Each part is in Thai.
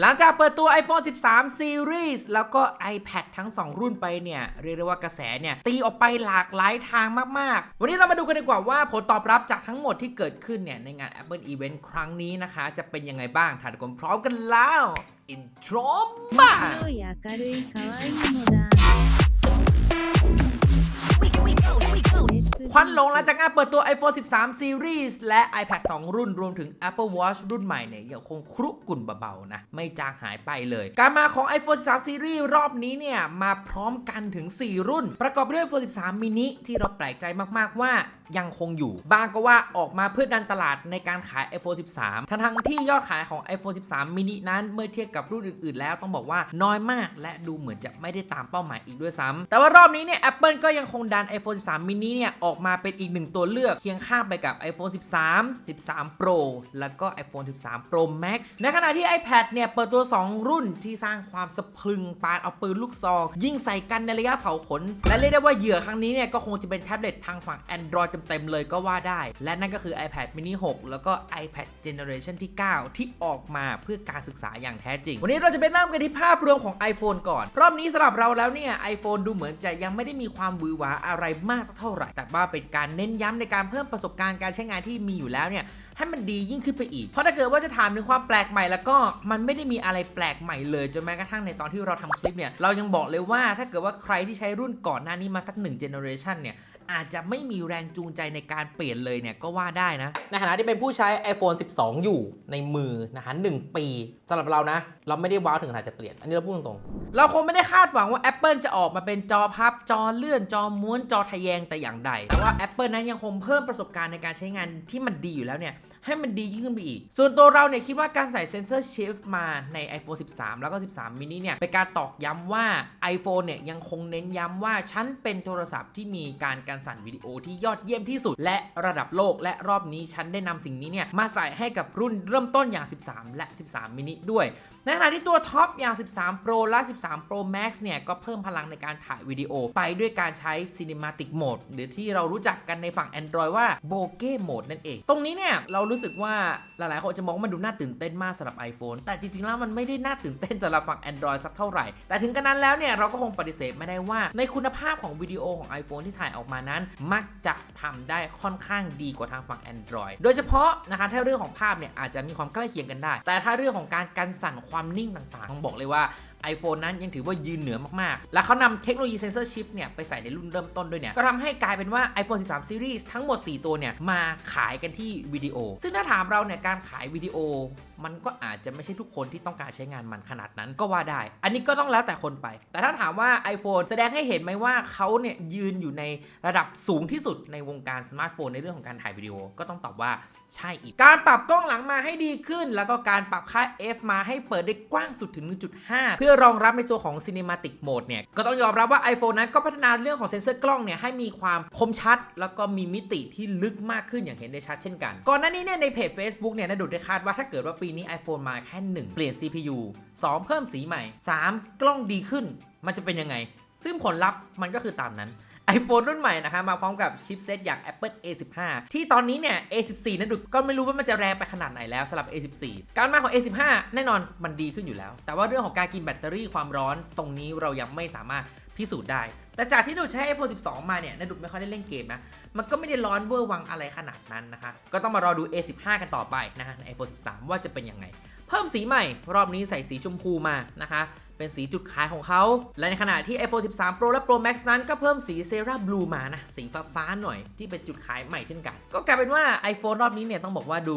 หลังจากเปิดตัว iPhone 13 Series แล้วก็ iPad ทั้ง 2 รุ่นไปเนี่ย เรียกได้ว่ากระแสเนี่ย ตีออกไปหลากหลายทางมาก ๆ วันนี้เรามาดูกันดีกว่าว่าผลตอบรับจากทั้งหมดที่เกิดขึ้นเนี่ย ในงาน Apple Event ครั้งนี้นะคะ จะเป็นยังไงบ้างถ่ายกันพร้อมกันแล้ว อินโทรมา ควันหลงหลังจากงานเปิดตัว iPhone 13 Series และ iPad 2 รุ่นรวมถึง Apple Watch รุ่นใหม่เนี่ยยังคงครุกรุ่นเบาๆนะ ไม่จางหายไปเลย การมาของ iPhone 13 Series รอบนี้เนี่ย มาพร้อมกันถึง 4 รุ่น ประกอบด้วย iPhone 13 mini ที่เราแปลกใจมากๆว่ายังคงอยู่บางก็ว่าออกมาเพื่อดันตลาดในการขาย iPhone 13 ทั้งๆที่ยอดขายของ iPhone 13 mini นั้นเมื่อเทียบกับรุ่นอื่นๆ แล้วต้องบอกว่าน้อยมาก และดูเหมือนจะไม่ได้ตามเป้าหมายอีกด้วยซ้ำแต่ว่ารอบนี้เนี่ย Apple ก็ยังคงดัน iPhone 13 mini เนี่ยออกมาเป็นอีกหนึ่งตัวเลือกเคียงข้างไปกับ iPhone 13 13 Pro แล้วก็ iPhone 13 Pro Max ในขณะที่ iPad เนี่ยเปิดตัว 2 รุ่นที่สร้างความสะพรึงปานเอาปืนลูกซองยิงใส่กันในระยะเผาขน และเรียกได้ว่าเหยื่อครั้งนี้เนี่ยก็คงจะเป็นแท็บเล็ตทางฝั่ง Android เต็มๆเลยก็ว่าได้ และนั่นก็คือ iPad mini 6 แล้วก็ iPad Generation ที่ 9 ที่ออกมาเพื่อการศึกษาอย่างแท้จริง วันนี้เราจะไปเริ่มกันที่ภาพรวมของ iPhone ก่อน รอบนี้สำหรับเราแล้วเนี่ย iPhone ดูเหมือนจะยังไม่ได้มีความวือหวาอะไรมากสักเท่าไหร่ แต่ว่าเป็นการเน้นย้ำในการเพิ่มประสบการณ์การใช้งานที่มีอยู่แล้วเนี่ยให้มันดียิ่งขึ้นไปอีก เพราะถ้าเกิดว่าจะถามถึงความแปลกใหม่แล้วก็มันไม่ได้มีอะไรแปลกใหม่เลยจนแม้กระทั่งในตอนที่เราทำคลิปเนี่ยเรายังบอกเลยว่าถ้าเกิดว่าใครที่ใช้รุ่นก่อนหน้านี้มาสักหนึ่งเจเนอเรชันเนี่ย อาจจะไม่มีแรงจูงใจในการเปลี่ยนเลยเนี่ยก็ว่าได้นะ ในฐานะที่เป็นผู้ใช้ iPhone 12 อยู่ในมือนะคะ1ปีสำหรับเรานะ เราไม่ได้ว้าวถึงขนาดจะเปลี่ยน อันนี้เราพูดตรงๆ เราคงไม่ได้คาดหวังว่า Apple จะออกมาเป็นจอพับ จอเลื่อนจอม้วนจอทะแยงแต่อย่างใด แต่ว่า Apple นั้นยังคงเพิ่มประสบการณ์ในการใช้งานที่มันดีอยู่แล้วเนี่ยให้มันดียิ่งขึ้นไปอีก ส่วนตัวเราเนี่ยคิดว่าการใส่เซนเซอร์ชิฟมาใน iPhone 13 แล้วก็ 13 mini เนี่ยเป็นการตอกย้ำว่า iPhone เนี่ยยังคงเน้นย้ำว่าฉันเป็นโทรศัพท์ที่มีการกการสั่นวิดีโอที่ยอดเยี่ยมที่สุด และระดับโลกและรอบนี้ฉันได้นำสิ่งนี้เนี่ยมาใส่ให้กับรุ่นเริ่มต้นอย่าง 13 และ 13 mini ด้วยในขณะที่ตัวท็อปอย่าง 13 Pro และ 13 Pro Max เนี่ยก็เพิ่มพลังในการถ่ายวิดีโอไปด้วยการใช้ Cinematic Mode หรือที่เรารู้จักกันในฝั่ง Android ว่า Bokeh Mode นั่นเอง ตรงนี้เนี่ยเรารู้สึกว่าหลายๆคนจะมองว่ามันดูน่าตื่นเต้นมากสำหรับ iPhone แต่จริงๆแล้วมันไม่ได้น่าตื่นเต้นสำหรับฝั่ง Android สักเท่าไหร่ แต่ถึงกระนั้นแล้วเนี่ยเราก็คงปฏิเสธไม่ได้ว่าในคุณภาพของวิดีโอของ iPhone ที่ถ่ายออกมานั้นมักจะทำได้ค่อนข้างดีกว่าทางฝั่ง Android โดยเฉพาะนะคะถ้าเรื่องของภาพเนี่ยอาจจะมีความใกล้เคียงกันได้ แต่ถ้าเรื่องของการกันสั่นความนิ่งต่างๆ ต้องบอกเลยว่า iPhone นั้นยังถือว่ายืนเหนือมากๆ และเขานำเทคโนโลยีเซนเซอร์ชิฟเนี่ยไปใส่ในรุ่นเริ่มต้นด้วยเนี่ย ก็ทำให้กลายเป็นว่า iPhone 13 Series ทั้งหมด 4 ตัวเนี่ย มาขายกันที่วิดีโอ ซึ่งถ้าถามเราเนี่ย การขายวิดีโอ มันก็อาจจะไม่ใช่ทุกคนที่ต้องการใช้งานมันขนาดนั้นก็ว่าได้ อันนี้ก็ต้องแล้วแต่คนไป แต่ถ้าถามว่า iPhone แสดงให้เห็นไหมว่าเขาเนี่ยยืนอยู่ในระดับสูงที่สุดในวงการสมาร์ทโฟนในเรื่องของการถ่ายวิดีโอก็ต้องตอบว่าใช่อีก การปรับกล้องหลังมาให้ดีขึ้น แล้วก็การปรับค่า f มาให้เปิดได้กว้างสุดถึง 1.5 เพื่อรองรับในตัวของ Cinematic Mode เนี่ย ก็ต้องยอมรับว่า iPhone นั้นก็พัฒนาเรื่องของเซ็นเซอร์กล้องเนี่ยให้มีความคมชัด แล้วก็มีมิติที่ลึกมากขึ้นอย่างเห็นได้ชัดเช่นกัน ก่อนหน้านี้เนี่ยในเพจ Facebook เนี่ยนดุดได้คาดว่าถ้าเกิดว่าปีนี้ iPhone มาแค่ 1 เปลี่ยน CPU 2 เพิ่มสีใหม่ 3 กล้องดีขึ้น มันจะเป็นยังไง ซึ่งผลลัพธ์มันก็คือตามนั้น iPhone รุ่นใหม่นะคะมาพร้อมกับชิปเซตอย่าง Apple A15 ที่ตอนนี้เนี่ย A14 นั้นดูก็ไม่รู้ว่ามันจะแรงไปขนาดไหนแล้วสำหรับ A14 การมาของ A15 แน่นอนมันดีขึ้นอยู่แล้ว แต่ว่าเรื่องของการกินแบตเตอรี่ความร้อนตรงนี้เรายังไม่สามารถพิสูจน์ได้ แต่จากที่ดูใช้ iPhone 12 มาเนี่ยนดุไม่ค่อยได้เล่นเกมนะ มันก็ไม่ได้ร้อนเวอร์วังอะไรขนาดนั้นนะคะ ก็ต้องมารอดู A15 กันต่อไปนะฮะใน iPhone 13 ว่าจะเป็นยังไง เพิ่มสีใหม่ รอบนี้ใส่สีชมพูมานะคะ เป็นสีจุดขายของเขา และในขณะที่ iPhone 13 Pro และ Pro Max นั้นก็เพิ่มสีเซราบลูมานะ สีฟ้าฟ้าๆหน่อยที่เป็นจุดขายใหม่เช่นกัน ก็กลายเป็นว่า iPhone รอบนี้เนี่ยต้องบอกว่าดู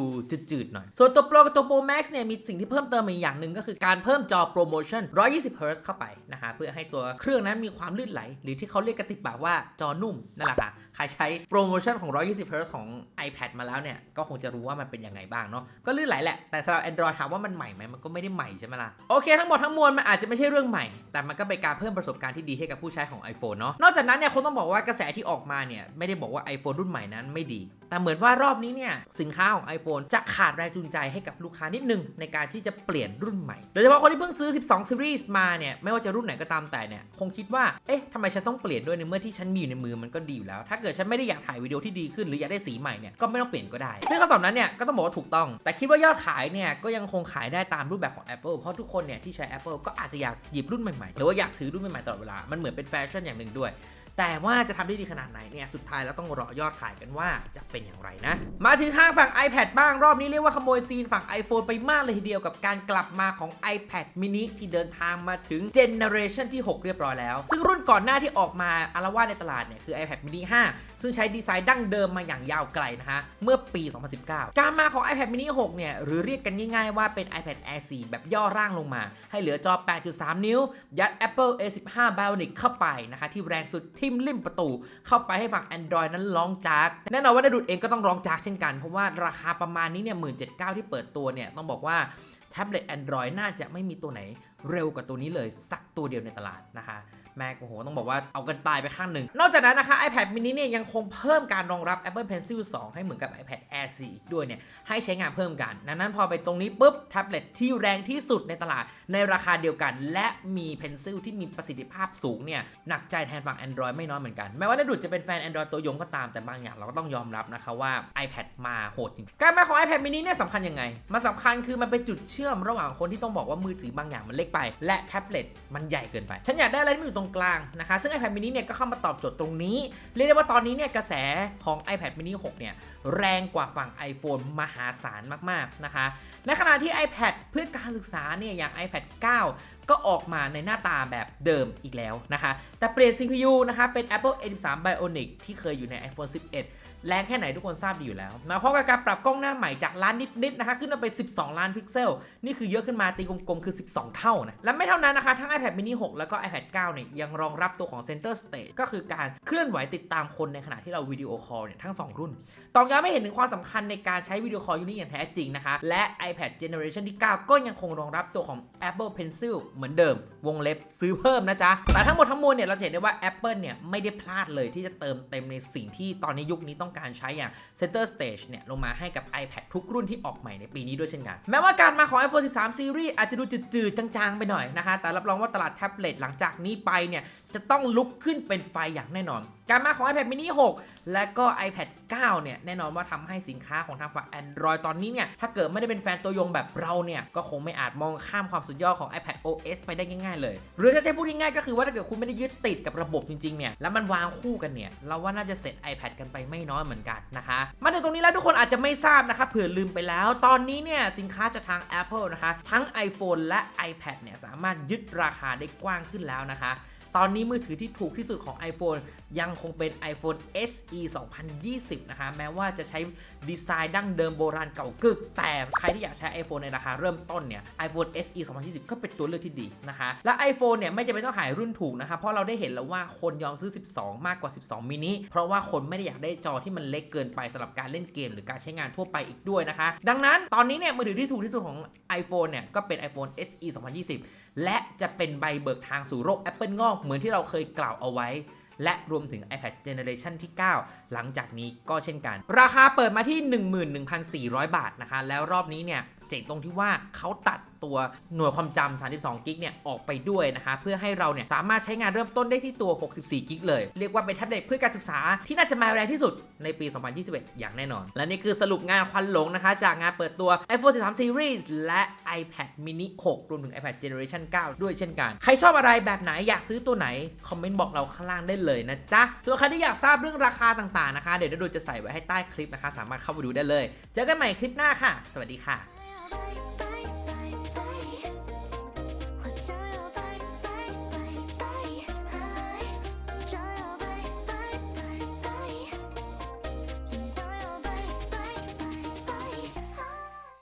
จืดๆหน่อย ส่วนตัว Pro กับตัว Pro Max เนี่ยมีสิ่งที่เพิ่มเติมอีกอย่างหนึ่งก็คือการเพิ่มจอ ProMotion 120 Hz เข้าไปนะคะเพื่อให้ตัวเครื่องนั้นมีความลื่นไหล หรือที่เขาเรียกกันติดปากว่าจอนุ่มนั่นแหละค่ะใครใช้ ProMotion ของ 120 Hz ของ iPad มาแล้วเนี่ยก็คงจะรู้ว่ามันเป็นยังไงบ้างเนาะก็ลื่นไหลแหละแต่สำหรับ Android ถามว่ามันใหม่ไหมมันก็ไม่ได้ใหม่ใช่ไหมล่ะโอเคทั้งหมดทั้งมวลมันอาจจะจะไม่ใช่เรื่องใหม่ แต่มันก็เป็นการเพิ่มประสบการณ์ที่ดีให้กับผู้ใช้ของ iPhone เนาะนอกจากนั้นเนี่ยคงต้องบอกว่ากระแสที่ออกมาเนี่ยไม่ได้บอกว่า iPhone รุ่นใหม่นั้นไม่ดี แต่เหมือนว่ารอบนี้เนี่ยสินค้าของ iPhone จะขาดแรงจูงใจให้กับลูกค้านิดนึงในการที่จะเปลี่ยนรุ่นใหม่โดยเฉพาะคนที่เพิ่งซื้อ 12 Series มาเนี่ยไม่ว่าจะรุ่นไหนก็ตามแต่เนี่ยคงคิดว่าเอ๊ะทำไมฉันต้องเปลี่ยนด้วยในเมื่อที่ฉันมีอยู่ในมือมันก็ดีอยู่แล้ว ถ้าเกิดฉันไม่ได้อยากถ่ายวิดีโอที่ดีขึ้นหรืออยากได้สีใหม่เนี่ยก็ไม่ต้องเปลี่ยนก็ได้ ซึ่งคำตอบนั้นเนี่ยก็ต้องบอกว่าถูกต้อง แต่คิดว่ายอดขายเนี่ยก็ยังคงขายได้ตามรูปแบบของ Apple เพราะทุกคนเนี่ยที่ใช้ Apple ก็อาจจะอยากหยิบรุ่นใหม่ๆหรือว่าอยากถือรุ่นใหม่ๆตลอดเวลา มันเหมือนเป็นแฟชั่นอย่างหนึ่งด้วย แต่ว่าจะทำได้ดีขนาดไหนเนี่ยสุดท้ายแล้วต้องรอยอดขายกันว่าจะเป็นอย่างไรนะ มาถึงทางฝั่ง iPad บ้างรอบนี้เรียกว่าขโมยซีนฝั่ง iPhone ไปมากเลยทีเดียวกับการกลับมาของ iPad mini ที่เดินทางมาถึงเจเนอเรชันที่ 6 เรียบร้อยแล้ว ซึ่งรุ่นก่อนหน้าที่ออกมาอารวาสในตลาดเนี่ยคือ iPad mini 5 ซึ่งใช้ดีไซน์ดั้งเดิมมาอย่างยาวไกลนะฮะเมื่อปี 2019 การมาของ iPad mini 6 เนี่ยหรือเรียกกันง่ายๆว่าเป็น iPad Air 4 แบบย่อร่างลงมา ให้เหลือจอ 8.3 นิ้ว ยัด Apple A15 Bionic เข้าไปนะคะที่แรงสุดทิ่มลิ่มประตู เข้าไปให้ฝั่ง Android นั้นร้องจากแน่นอนว่าดาดูดเองก็ต้องร้องจากเช่นกัน เพราะว่าราคาประมาณนี้เนี่ยหมื่นเที่เปิดตัวเนี่ยต้องบอกว่าแท็บเล็ต Android น่าจะไม่มีตัวไหนเร็วกว่าตัวนี้เลยสักตัวเดียวในตลาดนะคะ แม็กโอ้โห ต้องบอกว่าเอากันตายไปข้างหนึ่ง นอกจากนั้นนะคะ iPad mini เนี่ยยังคงเพิ่มการรองรับ Apple Pencil 2 ให้เหมือนกับ iPad Air 4 อีกด้วยเนี่ย ให้ใช้งานเพิ่มกัน ดังนั้นพอไปตรงนี้ปุ๊บ แท็บเล็ตที่แรงที่สุดในตลาดในราคาเดียวกัน และมี Pencil ที่มีประสิทธิภาพสูงเนี่ยหนักใจแทนฝั่ง Android ไม่น้อยเหมือนกันแม้ว่านาดุดจะเป็นแฟน Android ตัวยงก็ตามแต่บางอย่างเราก็ต้องยอมรับนะคะว่า iPad มาโหดจริงการมาของ iPad mini เนี่ยสำคัญยังไงมันสำคัญคือมันเป็นจุดเชื่อมระหว่างคนที่ต้องบอกว่ามือถือบางอย่างมันเล็กไป และแท็บเล็ตมันใหญ่เกินไปฉันอยากได้อะไรที่มันอยู่ตรงกลางนะคะ ซึ่ง iPad mini เนี่ยก็เข้ามาตอบโจทย์ตรงนี้ เรียกได้ว่าตอนนี้เนี่ยกระแสของ iPad mini 6 เนี่ย แรงกว่าฝั่ง iPhone มหาศาลมากๆนะคะ ในขณะที่ iPad เพื่อการศึกษาเนี่ยอย่าง iPad 9 ก็ออกมาในหน้าตาแบบเดิมอีกแล้วนะคะ แต่เปลี่ยน CPU นะคะเป็น Apple A13 Bionic ที่เคยอยู่ใน iPhone 11 แรงแค่ไหนทุกคนทราบดีอยู่แล้ว มาพร้อมกับการปรับกล้องหน้าใหม่จากล้านนิดๆนะคะ ขึ้นมาเป็น 12 ล้านพิกเซล นี่คือเยอะขึ้นมาตีกลมๆ คือ 12 เท่านะ และไม่เท่านั้นนะคะ ทั้ง iPad mini 6 แล้วก็ iPad 9 เนี่ย ยังรองรับตัวของ Center Stage ก็คือการเคลื่อนไหวติดตามคนในขณะที่เราวิดีโอคอลเนี่ยทั้ง 2 รุ่นตอกย้ำไม่เห็นถึงความสำคัญในการใช้วิดีโอคอลยูนี่อย่างแท้จริงนะคะและ iPad Generation ที่ 9 ก็ยังคงรองรับตัวของ Apple Pencil เหมือนเดิม วงเล็บซื้อเพิ่มนะจ๊ะ แต่ทั้งหมดทั้งมวลเนี่ยเราเห็นได้ว่า Apple เนี่ยไม่ได้พลาดเลยที่จะเติมเต็มในสิ่งที่ตอนนี้ยุคนี้ต้องการใช้อย่าง Center Stage เนี่ยลงมาให้กับ iPad ทุกรุ่นที่ออกใหม่ในปีนี้ด้วยเช่นกัน แม้ว่าการมาของ iPhone 13 Series อาจจะดูจืดๆ จางๆ ไปหน่อยนะคะ แต่รับรองว่าตลาดแท็บเล็ตหลังจากนี้ไปเนี่ยจะต้องลุกขึ้นเป็นไฟอย่างแน่นอน การมาของ iPad mini 6 และก็ iPad 9 เนี่ย แน่นอนว่าทำให้สินค้าของทางฝั่ง Android ตอนนี้เนี่ย ถ้าเกิดไม่ได้เป็นแฟนตัวยงแบบเราเนี่ย ก็คงไม่อาจมองข้ามความสุดยอดของ iPad OS ไปได้ง่ายๆเลย หรือถ้าจะพูดง่ายๆก็คือว่าถ้าเกิดคุณไม่ได้ยึดติดกับระบบจริงๆเนี่ย แล้วมันวางคู่กันเนี่ย เราว่าน่าจะเสร็จ iPad กันไปไม่น้อยเหมือนกันนะคะ มาถึงตรงนี้แล้วทุกคนอาจจะไม่ทราบนะคะเผื่อลืมไปแล้ว ตอนนี้เนี่ยสินค้าจากทาง Apple นะคะ ทั้ง iPhone และ iPad เนี่ยสามารถยึดราคาได้กว้างขึ้นแล้วนะคะ ตอนนี้มือถือที่ถูกที่สุดของ iPhone ยังคงเป็น iPhone SE 2020 นะคะ แม้ว่าจะใช้ดีไซน์ดั้งเดิมโบราณเก่ากึก แต่ใครที่อยากใช้ iPhone ในราคาเริ่มต้นเนี่ย iPhone SE 2020 ก็เป็นตัวเลือกที่ดีนะคะ และ iPhone เนี่ยไม่จำเป็นต้องหายรุ่นถูกนะคะ เพราะเราได้เห็นแล้วว่าคนยอมซื้อ 12 มากกว่า 12 มินิ เพราะว่าคนไม่ได้อยากได้จอที่มันเล็กเกินไปสำหรับการเล่นเกม หรือการใช้งานทั่วไปอีกด้วยนะคะ ดังนั้นตอนนี้เนี่ยมือถือที่ถูกที่สุดของ iPhone เนี่ยก็เป็น iPhone SE 2020 และจะเป็นใบเบิกทางสู่โลก Apple งอกเหมือนที่เราเคยกล่าวเอาไว้ และรวมถึง iPad Generation ที่ 9 หลังจากนี้ก็เช่นกัน ราคาเปิดมาที่ 11,400 บาทนะคะ แล้วรอบนี้เนี่ย เจ๋งตรงที่ว่าเขาตัดตัวหน่วยความจำ32 กิกเนี่ยออกไปด้วยนะคะเพื่อให้เราเนี่ยสามารถใช้งานเริ่มต้นได้ที่ตัว 64 กิกเลย เรียกว่าเป็นแท็บเล็ตเพื่อการศึกษาที่น่าจะมาแรงที่สุดในปี 2021 อย่างแน่นอน และนี่คือสรุปงานควันหลงนะคะ จากงานเปิดตัว iPhone 13 Series และ iPad mini 6 รวมถึง iPad Generation 9 ด้วยเช่นกัน ใครชอบอะไรแบบไหนอยากซื้อตัวไหน คอมเมนต์บอกเราข้างล่างได้เลยนะจ๊ะส่วนใครที่อยากทราบเรื่องราคาต่างๆนะคะ เดี๋ยวดูจะใส่ไว้ให้ใต้คลิปนะคะ สามารถเข้าไปดูได้เลย เจอกันใหม่คลิปหน้าค่ะ สวัสดีค่ะ